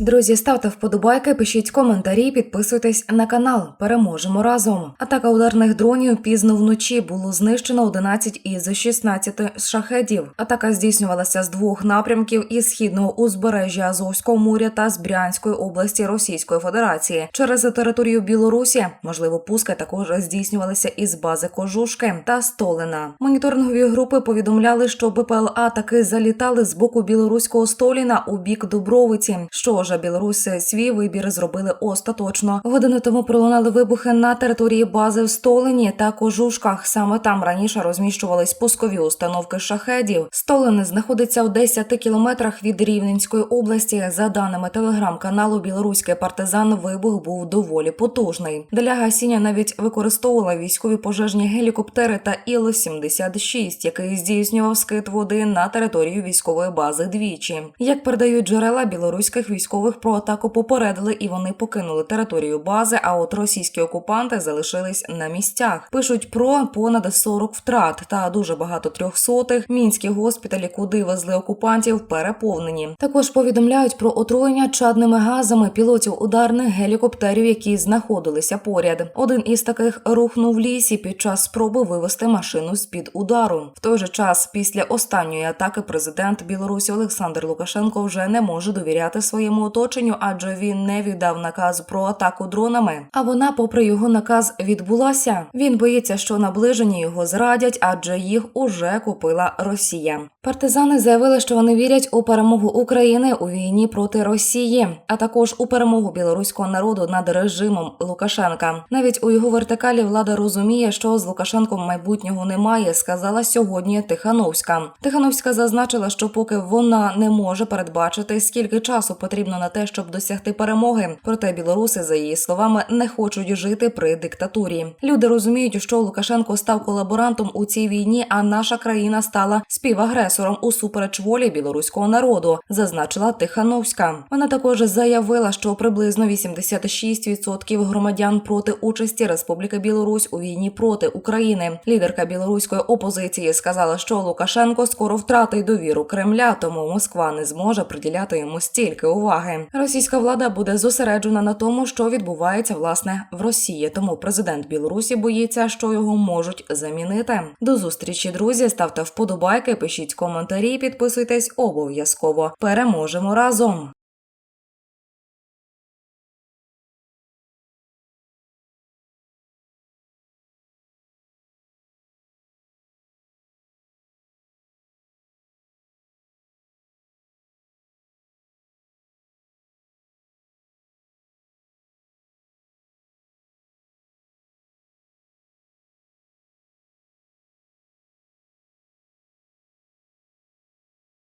Друзі, ставте вподобайки, пишіть коментарі, підписуйтесь на канал. Переможемо разом. Атака ударних дронів пізно вночі було знищено 11 із 16 шахедів. Атака здійснювалася з двох напрямків із східного узбережжя Азовського моря та з Брянської області Російської Федерації. Через територію Білорусі можливо пуски також здійснювалися із бази Кожушки та Столина. Моніторингові групи повідомляли, що БПЛА таки залітали з боку білоруського Століна у бік Дубровиці. Що ж, білоруси свій вибір зробили остаточно. Годину тому пролунали вибухи на території бази в Столині та Кожушках. Саме там раніше розміщувались пускові установки шахедів. Столин знаходиться у 10 кілометрах від Рівненської області. За даними телеграм-каналу Білоруський партизан, вибух був доволі потужний. Для гасіння навіть використовували військові пожежні гелікоптери та Іл-76, який здійснював скид води на територію військової бази двічі. Як передають джерела білоруських військових про атаку попередили, і вони покинули територію бази. А от російські окупанти залишились на місцях. Пишуть про понад 40 втрат та дуже багато трьохсотих. Мінські госпіталі, куди везли окупантів, переповнені. Також повідомляють про отруєння чадними газами пілотів ударних гелікоптерів, які знаходилися поряд. Один із таких рухнув в лісі під час спроби вивести машину з під удару. В той же час, після останньої атаки, президент Білорусі Олександр Лукашенко вже не може довіряти своєму оточенню, адже він не віддав наказ про атаку дронами. А вона, попри його наказ, відбулася. Він боїться, що наближені його зрадять, адже їх уже купила Росія. Партизани заявили, що вони вірять у перемогу України у війні проти Росії, а також у перемогу білоруського народу над режимом Лукашенка. Навіть у його вертикалі влада розуміє, що з Лукашенком майбутнього немає. Сказала сьогодні Тихановська. Тихановська зазначила, що поки вона не може передбачити, скільки часу потрібно на те, щоб досягти перемоги. Проте білоруси, за її словами, не хочуть жити при диктатурі. Люди розуміють, що Лукашенко став колаборантом у цій війні, а наша країна стала співагресором усупереч волі білоруського народу, зазначила Тихановська. Вона також заявила, що приблизно 86% громадян проти участі Республіки Білорусь у війні проти України. Лідерка білоруської опозиції сказала, що Лукашенко скоро втратить довіру Кремля, тому Москва не зможе приділяти йому стільки уваги. Російська влада буде зосереджена на тому, що відбувається власне в Росії. Тому президент Білорусі боїться, що його можуть замінити. До зустрічі, друзі. Ставте вподобайки, пишіть коментарі, підписуйтесь обов'язково. Переможемо разом.